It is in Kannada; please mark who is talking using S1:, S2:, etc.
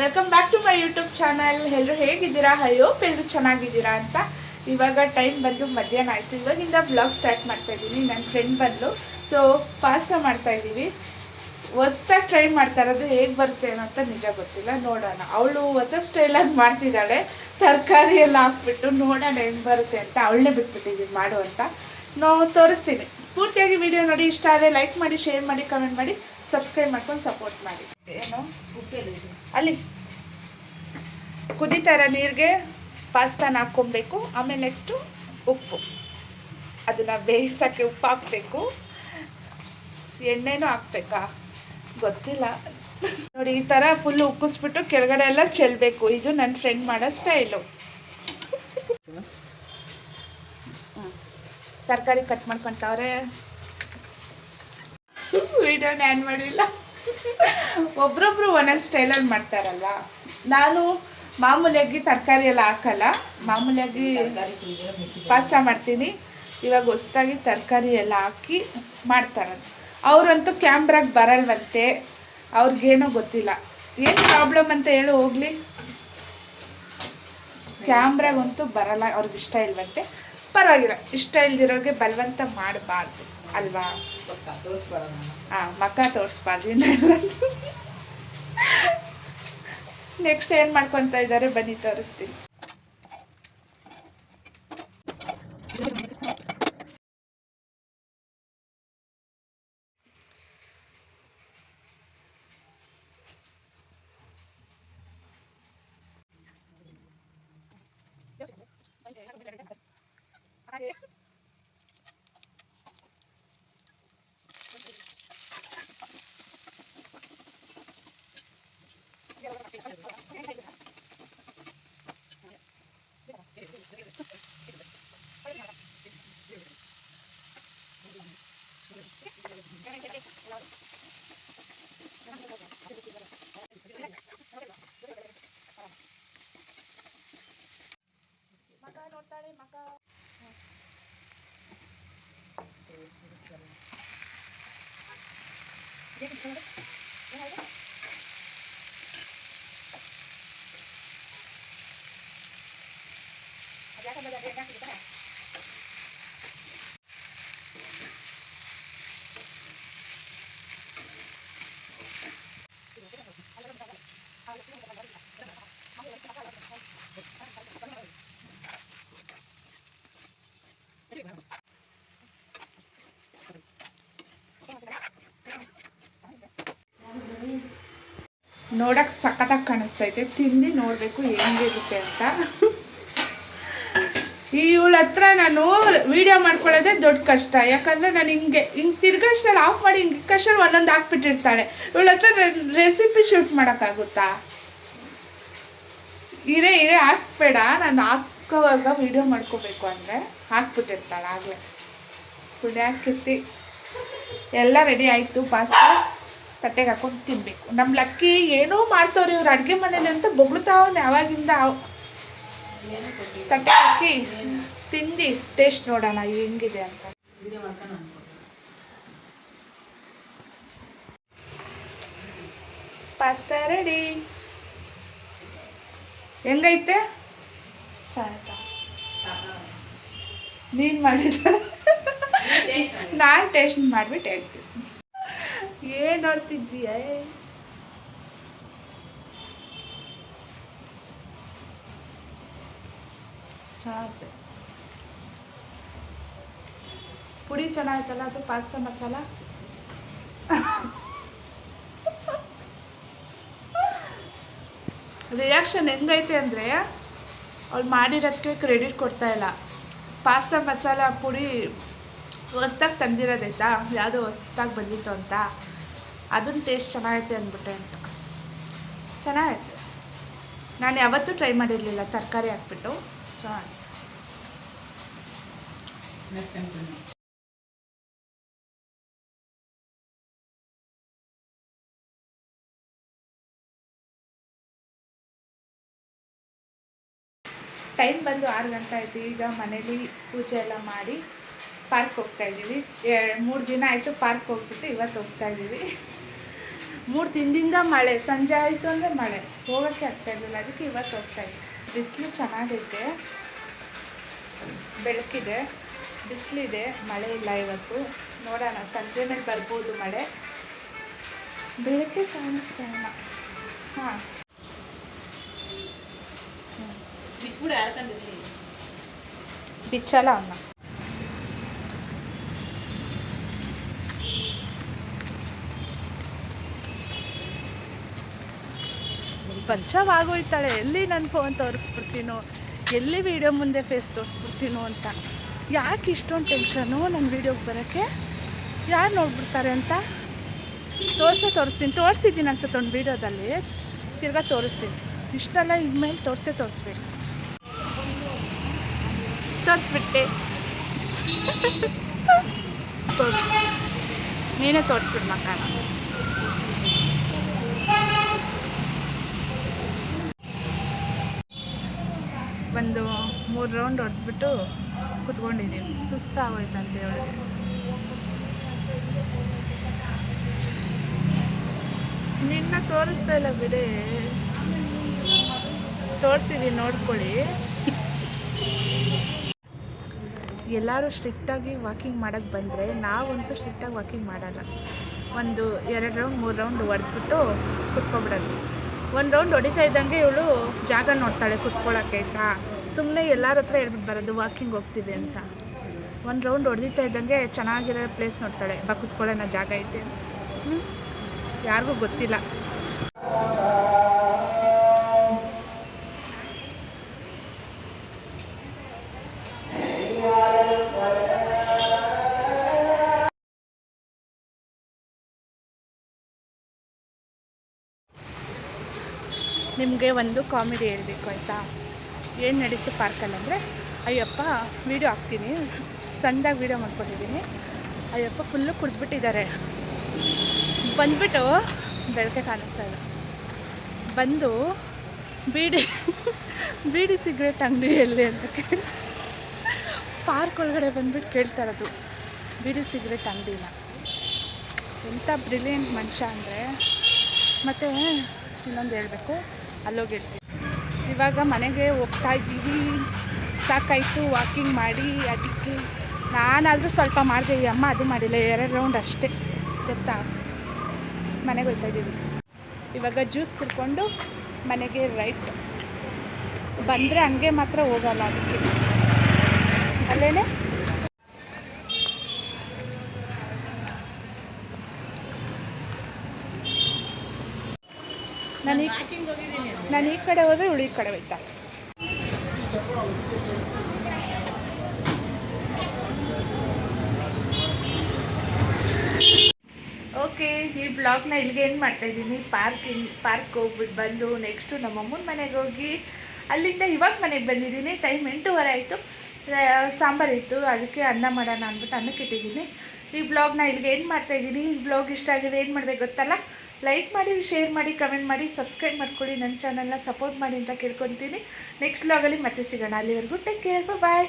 S1: Welcome back to my YouTube channel ಎಲ್ಲರೂ ಹೇಗಿದ್ದೀರಾ? ಹೋಪ್ ಎಲ್ಲರೂ ಚೆನ್ನಾಗಿದ್ದೀರಾ ಅಂತ. ಇವಾಗ ಟೈಮ್ ಬಂದು ಮಧ್ಯಾಹ್ನ ಆಯಿತು. ಇವಾಗಿಂದ ಬ್ಲಾಗ್ ಸ್ಟಾರ್ಟ್ ಮಾಡ್ತಾ ಇದ್ದೀನಿ. ನನ್ನ ಫ್ರೆಂಡ್ ಬಂದು ಸೊ ಪಾಸ್ತಾ ಮಾಡ್ತಾ ಇದ್ದೀವಿ. ಹೊಸ್ದಾಗಿ ಟ್ರೈ ಮಾಡ್ತಾ ಇರೋದು ಹೇಗೆ ಬರುತ್ತೆ ಅಂತ ನಿಜ ಗೊತ್ತಿಲ್ಲ. ನೋಡೋಣ. ಅವಳು ಹೊಸ ಸ್ಟೈಲಾಗಿ ಮಾಡ್ತಿದ್ದಾಳೆ. ತರಕಾರಿ ಎಲ್ಲ ಹಾಕ್ಬಿಟ್ಟು ನೋಡೋಣ ಹೆಂಗೆ ಬರುತ್ತೆ ಅಂತ. ಅವಳನ್ನೇ ಬಿಟ್ಬಿಟ್ಟಿದ್ದೀನಿ ಮಾಡು ಅಂತ. ನಾವು ತೋರಿಸ್ತೀನಿ. ಪೂರ್ತಿಯಾಗಿ ವಿಡಿಯೋ ನೋಡಿ ಇಷ್ಟ ಆದರೆ ಲೈಕ್ ಮಾಡಿ ಶೇರ್ ಮಾಡಿ ಕಮೆಂಟ್ ಮಾಡಿ ಸಬ್ಸ್ಕ್ರೈಬ್ ಮಾಡ್ಕೊಂಡು ಸಪೋರ್ಟ್ ಮಾಡಿ. ಏನು? ಅಲ್ಲಿ. ಕುದಿತಾರ ನೀರಿಗೆ ಪಾಸ್ತಾನ ಹಾಕ್ಕೊಬೇಕು. ಆಮೇಲೆ ನೆಕ್ಸ್ಟು ಉಪ್ಪು. ಅದನ್ನು ಬೇಯಿಸೋಕ್ಕೆ ಉಪ್ಪು ಹಾಕಬೇಕು. ಎಣ್ಣೆನೂ ಹಾಕ್ಬೇಕಾ? ಗೊತ್ತಿಲ್ಲ. ನೋಡಿ, ಈ ಥರ ಫುಲ್ ಉಕ್ಕಿಸ್ಬಿಟ್ಟು ಕೆಳಗಡೆ ಎಲ್ಲ ಚೆಲ್ಲಬೇಕು ಇದು ನನ್ನ ಫ್ರೆಂಡ್ ಮಾಡೋ ಸ್ಟೈಲು ತರಕಾರಿ ಕಟ್ ಮಾಡ್ಕೊಂತವ್ರೆ. ವಿಡಿಯೋನ ನ್ಯಾನ್ ಮಾಡಿಲ್ಲ. ಒಬ್ರೊಬ್ರು ಒಂದೊಂದು ಸ್ಟೈಲಲ್ಲಿ ಮಾಡ್ತಾರಲ್ಲ ನಾನು ಮಾಮೂಲಿಯಾಗಿ ತರಕಾರಿ ಎಲ್ಲ ಹಾಕಲ್ಲ. ಮಾಮೂಲಿಯಾಗಿ ಪಾಸ ಮಾಡ್ತೀನಿ. ಇವಾಗ ಹೊಸ್ದಾಗಿ ತರಕಾರಿ ಎಲ್ಲ ಹಾಕಿ ಮಾಡ್ತಾರೆ. ಅವರಂತೂ ಕ್ಯಾಮ್ರಾಗೆ ಬರಲ್ವಂತೆ. ಅವ್ರಿಗೇನೋ ಗೊತ್ತಿಲ್ಲ. ಏನು ಪ್ರಾಬ್ಲಮ್ ಅಂತ ಹೇಳು, ಹೋಗ್ಲಿ. ಕ್ಯಾಮ್ರಾಗಂತೂ ಬರಲ್ಲ ಅವ್ರಿಗೆ ಇಷ್ಟ ಇಲ್ವಂತೆ. ಪರವಾಗಿಲ್ಲ ಇಷ್ಟ ಇಲ್ದಿರೋರಿಗೆ ಬಲವಂತ ಮಾಡಬಾರ್ದು ಅಲ್ವಾ? ಹಾಂ ಮಕ್ಕ ತೋರಿಸ್ಬಾರ್ದು ನೆಕ್ಸ್ಟ್ ಏನು ಮಾಡ್ಕೊತಾ ಇದ್ದಾರೆ ಬನ್ನಿ ತೋರಿಸ್ತೀನಿ. Yeah. Ya, apa belajar enak kita ನೋಡಕ್ ಸಖತ್ತಾಗಿ ಕಾಣಿಸ್ತೈತೆ. ತಿಂದು ನೋಡಬೇಕು ಹೆಂಗಿರುತ್ತೆ ಅಂತ. ಇವಳ ಹತ್ರ ನಾನು ವಿಡಿಯೋ ಮಾಡ್ಕೊಳ್ಳೋದೇ ದೊಡ್ಡ ಕಷ್ಟ. ಯಾಕಂದ್ರೆ ನಾನು ಹಿಂಗೆ ಹಿಂಗೆ ತಿರ್ಗಷ್ಟಲ್ಲಿ ಆಫ್ ಮಾಡಿ ಹಿಂಗೆ ಇಕ್ಕಷ್ಟಲ್ಲಿ ಒಂದೊಂದು ಹಾಕ್ಬಿಟ್ಟಿರ್ತಾಳೆ. ಇವಳ ಹತ್ರ ರೆಸಿಪಿ ಶೂಟ್ ಮಾಡೋಕ್ಕಾಗುತ್ತಾ? ಇರೇ ಇರೇ ಹಾಕ್ಬೇಡ. ನಾನು ಹಾಕೋವಾಗ ವಿಡಿಯೋ ಮಾಡ್ಕೋಬೇಕು ಅಂದರೆ ಹಾಕ್ಬಿಟ್ಟಿರ್ತಾಳೆ ಆಗಲೇ. ಪುಣ್ಯಾಕಿರ್ತಿ. ಎಲ್ಲ ರೆಡಿ ಆಯಿತು, ಪಾಸ್ತಾ? ತಟ್ಟೆಗೆ ಹಾಕೊಂಡು ತಿನ್ನಬೇಕು ನಮ್ಮ ಲಕ್ಕಿ ಏನೋ ಮಾಡ್ತಾವ್ರಿ ಇವ್ರು ಅಡುಗೆ ಮನೇಲಿ ಅಂತ ಬೊಗಳ್ತಾವನ್ ಅವಾಗಿಂದ ಅವ್- ತಟ್ಟೆ ಹಾಕಿ ತಿಂದು ಟೇಸ್ಟ್ ನೋಡೋಣ ಹೆಂಗಿದೆ ಅಂತ. ಪಾಸ್ತಾ ರೆಡಿ ಹೆಂಗೈತೆ? ನೀನು ಮಾಡಿದ ನಾನು ಟೇಸ್ಟ್ ಮಾಡಿಬಿಟ್ಟು ಹೇಳ್ತೀನಿ. ಏನು ಆಡ್ತಿದ್ದೀಯ ಚೆನ್ನಾಗಿದೆ ಪುಡಿ ಚೆನ್ನಾಗಿತ್ತಲ್ಲ ಅದು ಪಾಸ್ತಾ ಮಸಾಲ? ರಿಯಾಕ್ಷನ್ ಹೆಂಗೈತೆ ಅಂದರೆ, ಅವ್ಳು ಮಾಡಿರೋದಕ್ಕೆ ಕ್ರೆಡಿಟ್ ಕೊಡ್ತಾ ಇಲ್ಲ. ಪಾಸ್ತಾ ಮಸಾಲ ಪುಡಿ ಹೊಸ್ದಾಗಿ ತಂದಿರೋದೈತಾ ಯಾವುದೋ ಹೊಸ್ದಾಗಿ ಬಂದಿತ್ತು ಅಂತ. ಅದನ್ನ ಟೇಸ್ಟ್ ಚೆನ್ನಾಗೈತೆ ಅಂದ್ಬಿಟ್ಟೆ ಅಂತ. ಚೆನ್ನಾಗೈತೆ. ನಾನು ಯಾವತ್ತೂ ಟ್ರೈ ಮಾಡಿರಲಿಲ್ಲ ತರಕಾರಿ ಹಾಕ್ಬಿಟ್ಟು. ಚೆನ್ನಾಗಿ ಟೈಮ್ ಬಂದು ಆರು ಗಂಟೆ ಆಯಿತು ಈಗ ಮನೇಲಿ ಪೂಜೆ ಎಲ್ಲ ಮಾಡಿ ಪಾರ್ಕ್ ಹೋಗ್ತಾ ಇದ್ದೀವಿ. ಮೂರು ದಿನ ಆಯಿತು ಪಾರ್ಕ್ ಹೋಗ್ಬಿಟ್ಟು ಇವತ್ತು ಹೋಗ್ತಾ ಇದ್ದೀವಿ. ಮೂರು ದಿನದಿಂದ ಮಳೆ ಸಂಜೆ ಆಯಿತು ಅಂದರೆ ಮಳೆ. ಹೋಗೋಕ್ಕೆ ಆಗ್ತಾ ಇರಲಿಲ್ಲ ಅದಕ್ಕೆ ಇವತ್ತು ಹೋಗ್ತಾ ಇದ್ದೀವಿ ಬಿಸಿಲು ಚೆನ್ನಾಗೈತೆ. ಬೆಳಕಿದೆ. ಬಿಸಿಲಿದೆ. ಮಳೆ ಇಲ್ಲ ಇವತ್ತು. ನೋಡೋಣ ಸಂಜೆ ಮೇಲೆ ಬರ್ಬೋದು ಮಳೆ. ಬೆಳಕೆ ಕಾಣಿಸ್ತಾ ಇಲ್ಲ. ಹಾಂ. ಬಿಚ್ಚಲ್ಲ ಅವನ್ನ ಪಂಚವಾಗೋಯ್ತಾಳೆ ಎಲ್ಲಿ ನನ್ನ ಫೋನ್ ತೋರಿಸ್ಬಿಡ್ತೀನೋ, ಎಲ್ಲಿ ವೀಡಿಯೋ ಮುಂದೆ ಫೇಸ್ ತೋರಿಸ್ಬಿಡ್ತೀನೋ ಅಂತ. ಯಾಕೆ ಇಷ್ಟೊಂದು ಟೆನ್ಷನು ನನ್ನ ವೀಡಿಯೋಗೆ ಬರೋಕ್ಕೆ? ಯಾರು ನೋಡ್ಬಿಡ್ತಾರೆ ಅಂತ? ತೋರಿಸೇ ತೋರಿಸ್ತೀನಿ. ತೋರಿಸಿದ್ದೀನಿ ಅನ್ಸುತ್ತೆ ಒಂದು ವೀಡಿಯೋದಲ್ಲಿ ತಿರ್ಗಾ ತೋರಿಸ್ತೀನಿ. ಇಷ್ಟೆಲ್ಲ ಇನ್ಮೇಲೆ ತೋರಿಸೇ ತೋರಿಸ್ಬೇಕು. ತೋರಿಸ್ಬಿಟ್ಟೆ. ತೋರಿಸ್. ನೀನೇ ತೋರಿಸ್ಬಿಡು ಮಕ್ಕಳ ಒಂದು ಮೂರು ರೌಂಡ್ ಹೊಡೆದ್ಬಿಟ್ಟು ಕುತ್ಕೊಂಡಿದ್ದೀವಿ ಸುಸ್ತಾಗೋಯ್ತಂತೆ ಅವಳಿಗೆ. ನಿನ್ನ ತೋರಿಸ್ತಾ ಇಲ್ಲ ಬಿಡಿ. ತೋರಿಸಿದ್ದೀನಿ ನೋಡ್ಕೊಳ್ಳಿ. ಎಲ್ಲರೂ ಸ್ಟ್ರಿಕ್ಟಾಗಿ ವಾಕಿಂಗ್ ಮಾಡೋಕ್ಕೆ ಬಂದರೆ ನಾವಂತೂ ಸ್ಟ್ರಿಕ್ಟಾಗಿ ವಾಕಿಂಗ್ ಮಾಡಲ್ಲ. ಒಂದು ಎರಡು ರೌಂಡ್ ಮೂರು ರೌಂಡ್ ಹೊಡೆದ್ಬಿಟ್ಟು ಕುತ್ಕೊಬಿಡೋದು. ಒಂದು ರೌಂಡ್ ಹೊಡಿತಾ ಇದ್ದಂಗೆ ಇವಳು ಜಾಗ ನೋಡ್ತಾಳೆ ಕುತ್ಕೊಳ್ಳೋಕ್ಕೆ ಆಯ್ತಾ? ಸುಮ್ಮನೆ ಎಲ್ಲರ ಹತ್ರ ಹೇಳ್ಬಿಟ್ಟು ಬರೋದು ವಾಕಿಂಗ್ ಹೋಗ್ತೀವಿ ಅಂತ. ಒಂದು ರೌಂಡ್ ಹೊಡೆದಿತಾ ಇದ್ದಂಗೆ ಚೆನ್ನಾಗಿರೋ ಪ್ಲೇಸ್ ನೋಡ್ತಾಳೆ. ಬಾ ಕುತ್ಕೊಳ್ಳೋಣ ಜಾಗ ಐತೆ ಯಾರಿಗೂ ಗೊತ್ತಿಲ್ಲ. ನಿಮಗೆ ಒಂದು ಕಾಮಿಡಿ ಹೇಳಬೇಕು ಆಯಿತಾ? ಏನು ನಡೀತು ಪಾರ್ಕಲ್ಲಿ ಅಂದರೆ, ಅಯ್ಯಪ್ಪ ವೀಡಿಯೋ ಹಾಕ್ತೀನಿ. ಸಣ್ಣದಾಗಿ ವೀಡಿಯೋ ಮಾಡ್ಕೊಂಡಿದ್ದೀನಿ. ಅಯ್ಯಪ್ಪ ಫುಲ್ಲು ಕುಡಿದ್ಬಿಟ್ಟಿದ್ದಾರೆ. ಬಂದ್ಬಿಟ್ಟು ಬೆಳಕೆ ಕಾಣಿಸ್ತಾ ಇದೆ. ಬಂದು ಬೀಡಿ ಬೀಡಿ ಸಿಗರೇಟ್ ಅಂಗಡಿ ಎಲ್ಲಿ ಅಂತ ಕೇಳಿ, ಪಾರ್ಕ್ ಒಳಗಡೆ ಬಂದ್ಬಿಟ್ಟು ಕೇಳ್ತಾ ಇರೋದು. ಬೀಡಿ ಸಿಗರೇಟ್ ಅಂಗಡಿನ. ಎಂಥ ಬ್ರಿಲಿಯಂಟ್ ಮನುಷ್ಯ ಅಂದರೆ, ಮತ್ತು ಇನ್ನೊಂದು ಹೇಳಬೇಕು. ಅಲ್ಲೋಗಿ ಹೇಳ್ತೀನಿ. ಇವಾಗ ಮನೆಗೆ ಹೋಗ್ತಾ ಇದ್ದೀವಿ. ಸಾಕಾಯಿತು ವಾಕಿಂಗ್ ಮಾಡಿ, ಅದಕ್ಕೆ ನಾನಾದರೂ ಸ್ವಲ್ಪ ಮಾಡಿದೆ. ಅಮ್ಮ ಅದು ಮಾಡಿಲ್ಲ, ಎರಡು ರೌಂಡ್ ಅಷ್ಟೇ, ಗೊತ್ತಾ? ಮನೆಗೆ ಹೋಗ್ತಾ ಇದ್ದೀವಿ. ಇವಾಗ ಜ್ಯೂಸ್ ಕುಡ್ಕೊಂಡು ಮನೆಗೆ ರೈಟ್ ಬಂದರೆ ಹಂಗೆ ಮಾತ್ರ ಹೋಗಲ್ಲ ಅದಕ್ಕೆ. ಅಲ್ಲೇನೆ? ನಾನು ಈ ನಾನು ಈ ಕಡೆ ಹೋದರೆ ಇವಳು ಈ ಕಡೆ ಹೋಯ್ತಾ. ಓಕೆ ಈ ಬ್ಲಾಗ್ನ ಇಲ್ಲಿಗೆ ಏನು ಮಾಡ್ತಾ ಇದ್ದೀನಿ. ಪಾರ್ಕಿಂಗ್ ಪಾರ್ಕ್ ಹೋಗ್ಬಿಟ್ಟು ಬಂದು ನೆಕ್ಸ್ಟು ನಮ್ಮ ಅಮ್ಮನ ಮನೆಗೆ ಹೋಗಿ. ಅಲ್ಲಿಂದ ಇವಾಗ ಮನೆಗೆ ಬಂದಿದ್ದೀನಿ. ಟೈಮ್ ಎಂಟೂವರೆ ಆಯಿತು. ಸಾಂಬಾರು ಇತ್ತು. ಅದಕ್ಕೆ ಅನ್ನ ಮಾಡೋಣ ಅಂದ್ಬಿಟ್ಟು ಅನ್ನಕ್ಕೆ ಇಟ್ಟಿದ್ದೀನಿ. ಈ ಬ್ಲಾಗ್ನ ಇಲ್ಲಿಗೆ ಏನು ಮಾಡ್ತಾ ಇದ್ದೀನಿ. ಈ ಬ್ಲಾಗ್ ಇಷ್ಟ ಆಗಿದೆ ಏನು ಮಾಡಬೇಕು ಗೊತ್ತಲ್ಲ? ಲೈಕ್ ಮಾಡಿ ಶೇರ್ ಮಾಡಿ ಕಮೆಂಟ್ ಮಾಡಿ ಸಬ್ಸ್ಕ್ರೈಬ್ ಮಾಡ್ಕೊಳ್ಳಿ. ನನ್ನ ಚಾನಲ್ನ ಸಪೋರ್ಟ್ ಮಾಡಿ ಅಂತ ಕೇಳ್ಕೊತೀನಿ. ನೆಕ್ಸ್ಟ್ ಬ್ಲಾಗಲ್ಲಿ ಮತ್ತೆ ಸಿಗೋಣ. ಅಲ್ಲಿವರೆಗೂ ಟೇಕ್ ಕೇರ್ ಬಾಯ್